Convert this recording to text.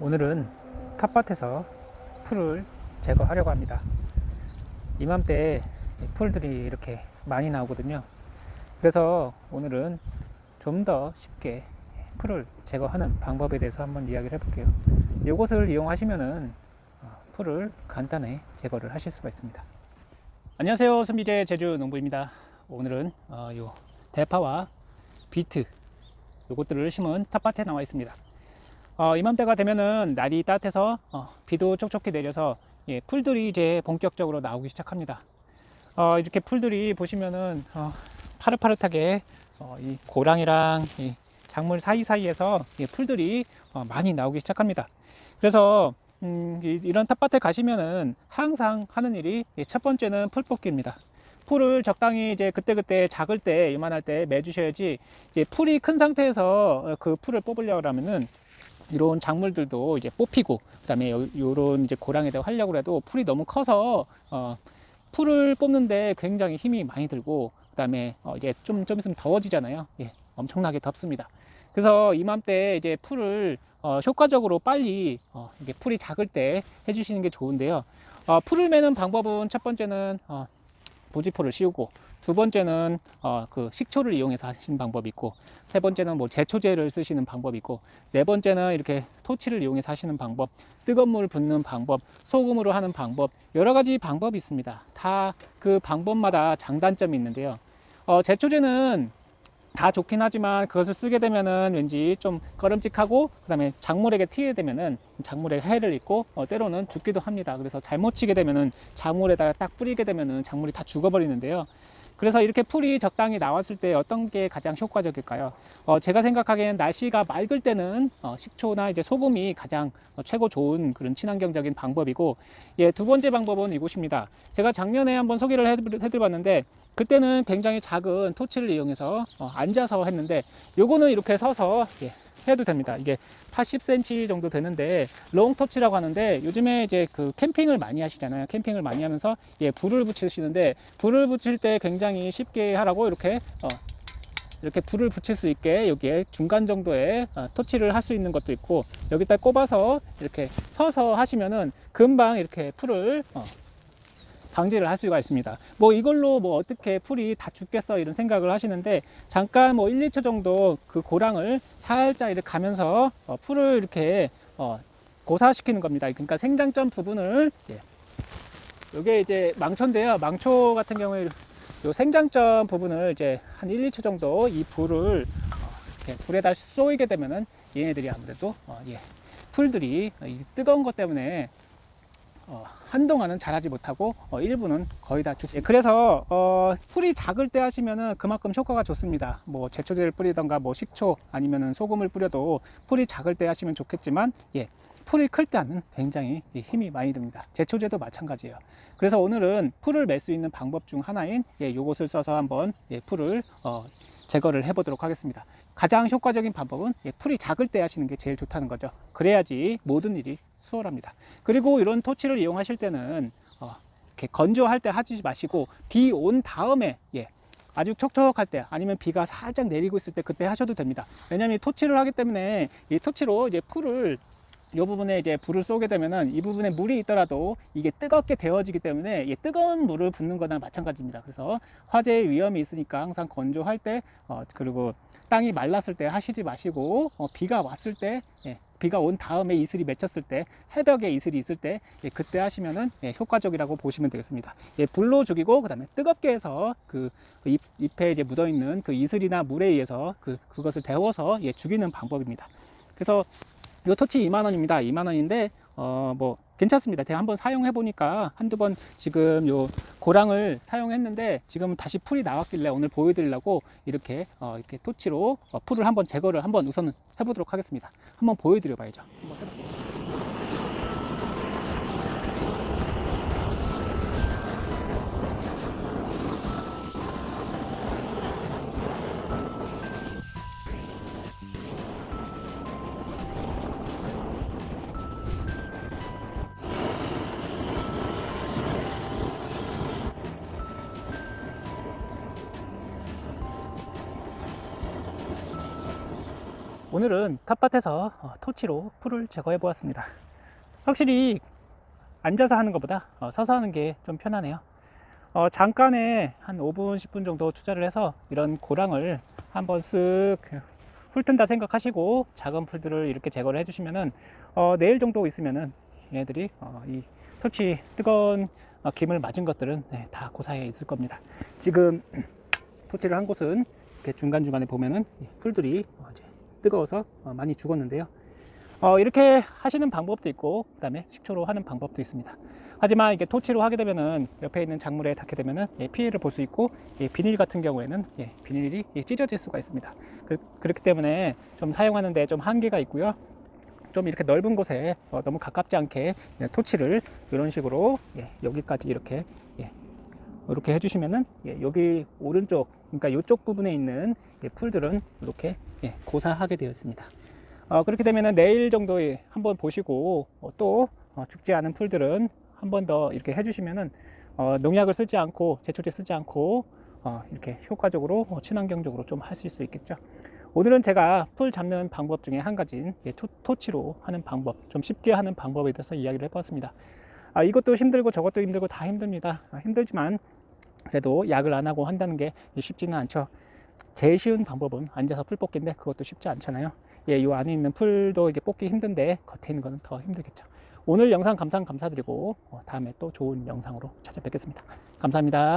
오늘은 텃밭에서 풀을 제거하려고 합니다. 이맘때 풀들이 이렇게 많이 나오거든요. 그래서 오늘은 좀 더 쉽게 풀을 제거하는 방법에 대해서 한번 이야기를 해볼게요. 이것을 이용하시면은 어, 풀을 간단히 제거를 하실 수가 있습니다. 안녕하세요. 선비제 제주 농부입니다. 오늘은 어, 요 대파와 비트 요것들을 심은 텃밭에 나와 있습니다. 어, 이맘때가 되면은 날이 따뜻해서 어, 비도 촉촉히 내려서 예, 풀들이 이제 본격적으로 나오기 시작합니다. 어, 이렇게 풀들이 보시면은 어, 파릇파릇하게 어, 이 고랑이랑 이 작물 사이사이에서 이 풀들이 어, 많이 나오기 시작합니다. 그래서 음, 이- 이런 텃밭에 가시면은 항상 하는 일이 이첫 번째는 풀 뽑기입니다. 풀을 적당히 이제 그때그때 작을 때 이만할 때 매주셔야지 이제 풀이 큰 상태에서 어, 그 풀을 뽑으려고 하면은 이런 작물들도 이제 뽑히고 그다음에 요- 요런 이제 고랑에다가 하려고 해도 풀이 너무 커서 어 풀을 뽑는데 굉장히 힘이 많이 들고 그다음에 어 이제 좀좀 있으면 더워지잖아요. 예, 엄청나게 덥습니다. 그래서 이맘때 이제 풀을 어 효과적으로 빨리 어 이게 풀이 작을 때 해주시는 게 좋은데요. 어 풀을 매는 방법은 첫 번째는 어 보지포를 씌우고 두 번째는 어, 그 식초를 이용해서 하시는 방법이 있고 세 번째는 뭐 제초제를 쓰시는 방법이 있고 네 번째는 이렇게 토치를 이용해서 하시는 방법 뜨거운 물 붓는 방법 소금으로 하는 방법 여러 가지 방법이 있습니다 다 그 방법마다 장단점이 있는데요 어, 제초제는 다 좋긴 하지만 그것을 쓰게 되면은 왠지 좀 꺼름직하고 그 다음에 작물에게 튀게 되면은 작물에 해를 입고 어, 때로는 죽기도 합니다. 그래서 잘못 치게 되면은 작물에다가 딱 뿌리게 되면은 작물이 다 죽어버리는데요. 그래서 이렇게 풀이 적당히 나왔을 때 어떤 게 가장 효과적일까요? 어, 제가 생각하기에는 날씨가 맑을 때는 어, 식초나 이제 소금이 가장 어, 최고 좋은 그런 친환경적인 방법이고, 예, 두 번째 방법은 이곳입니다. 제가 작년에 한번 소개를 해드- 해드려봤는데, 그때는 굉장히 작은 토치를 이용해서 어, 앉아서 했는데, 요거는 이렇게 서서 예, 해도 됩니다. 이게 80cm 정도 되는데 롱 터치라고 하는데 요즘에 이제 그 캠핑을 많이 하시잖아요. 캠핑을 많이 하면서 예, 불을 붙이시는데 불을 붙일 때 굉장히 쉽게 하라고 이렇게 어, 이렇게 불을 붙일 수 있게 여기에 중간 정도의 어, 토치를 할 수 있는 것도 있고 여기다 꼽아서 이렇게 서서 하시면은 금방 이렇게 풀을 어, 방지를 할 수가 있습니다. 뭐 이걸로 뭐 어떻게 풀이 다 죽겠어 이런 생각을 하시는데 잠깐 뭐 1, 2초 정도 그 고랑을 살짝 이렇게 가면서 어, 풀을 이렇게 어, 고사시키는 겁니다. 그러니까 생장점 부분을 예. 이게 이제 망초인데요. 망초 같은 경우에 요 생장점 부분을 이제 한 1, 2초 정도 이 불을 어, 이렇게 불에다 쏘이게 되면은 얘네들이 아무래도 어, 예, 풀들이 이 뜨거운 것 때문에 어, 한동안은 자라지 못하고 어, 일부는 거의 다 죽습니다. 예, 그래서 어, 풀이 작을 때 하시면은 그만큼 효과가 좋습니다. 뭐 제초제를 뿌리던가 뭐 식초 아니면은 소금을 뿌려도 풀이 작을 때 하시면 좋겠지만 예, 풀이 클 때는 굉장히 예, 힘이 많이 듭니다. 제초제도 마찬가지예요. 그래서 오늘은 풀을 맬 수 있는 방법 중 하나인 예, 요것을 써서 한번 예, 풀을 어, 제거를 해 보도록 하겠습니다. 가장 효과적인 방법은 예, 풀이 작을 때 하시는 게 제일 좋다는 거죠. 그래야지 모든 일이 수월합니다. 그리고 이런 토치를 이용하실 때는 어, 이렇게 건조할 때 하지 마시고 비 온 다음에 예, 아주 촉촉할 때 아니면 비가 살짝 내리고 있을 때 그때 하셔도 됩니다. 왜냐하면 이 토치를 하기 때문에 이 토치로 이제 풀을 이 부분에 이제 불을 쏘게 되면은 이 부분에 물이 있더라도 이게 뜨겁게 데워지기 때문에 이 뜨거운 물을 붓는 거나 마찬가지입니다. 그래서 화재의 위험이 있으니까 항상 건조할 때 어, 그리고 땅이 말랐을 때 하시지 마시고 어, 비가 왔을 때 예, 비가 온 다음에 이슬이 맺혔을 때 새벽에 이슬이 있을 때 예, 그때 하시면은 예, 효과적이라고 보시면 되겠습니다. 예, 불로 죽이고 그다음에 뜨겁게 해서 그 잎, 잎에 이제 묻어 있는 그 이슬이나 물에 의해서 그 그것을 데워서 예, 죽이는 방법입니다. 그래서 요 토치 2만 원입니다. 2만 원인데 어 뭐 괜찮습니다. 제가 한번 사용해 보니까 한두 번 지금 요 고랑을 사용했는데 지금 다시 풀이 나왔길래 오늘 보여드리려고 이렇게 어 이렇게 토치로 어 풀을 한번 제거를 한번 우선은 해보도록 하겠습니다. 한번 보여드려 봐야죠. 한번 오늘은 텃밭에서 어, 토치로 풀을 제거해 보았습니다. 확실히 앉아서 하는 것보다 어, 서서 하는 게 좀 편하네요. 어, 잠깐에 한 5분, 10분 정도 투자를 해서 이런 고랑을 한번 쓱 훑은다 생각하시고 작은 풀들을 이렇게 제거를 해주시면은 어, 내일 정도 있으면은 얘들이 어, 이 토치 뜨거운 어, 김을 맞은 것들은 네, 다 고사에 있을 겁니다. 지금 토치를 한 곳은 이렇게 중간 중간에 보면은 이 풀들이 어, 이제 뜨거워서 어, 많이 죽었는데요. 어, 이렇게 하시는 방법도 있고, 그 다음에 식초로 하는 방법도 있습니다. 하지만 이게 토치로 하게 되면은 옆에 있는 작물에 닿게 되면은 예, 피해를 볼 수 있고, 예, 비닐 같은 경우에는 예, 비닐이 예, 찢어질 수가 있습니다. 그, 렇기 때문에 좀 사용하는데 좀 한계가 있고요. 좀 이렇게 넓은 곳에 어, 너무 가깝지 않게 예, 토치를 이런 식으로 예, 여기까지 이렇게 예, 이렇게 해주시면은 예, 여기 오른쪽 그러니까 이쪽 부분에 있는 예, 풀들은 이렇게 예, 고사하게 되어 있습니다. 어, 그렇게 되면은 내일 정도에 한번 보시고 어, 또 어, 죽지 않은 풀들은 한 번 더 이렇게 해주시면은 어, 농약을 쓰지 않고 제초제 쓰지 않고 어, 이렇게 효과적으로 어, 친환경적으로 좀 하실 수 있겠죠. 오늘은 제가 풀 잡는 방법 중에 한 가지인 예, 토, 토치로 하는 방법, 좀 쉽게 하는 방법에 대해서 이야기를 해봤습니다. 아, 이것도 힘들고 저것도 힘들고 다 힘듭니다. 아, 힘들지만 그래도 약을 안 하고 한다는 게 쉽지는 않죠. 제일 쉬운 방법은 앉아서 풀 뽑기인데 그것도 쉽지 않잖아요. 예, 이 안에 있는 풀도 이제 뽑기 힘든데 겉에 있는 거는 더 힘들겠죠. 오늘 영상 감상 감사드리고 어, 다음에 또 좋은 영상으로 찾아뵙겠습니다. 감사합니다.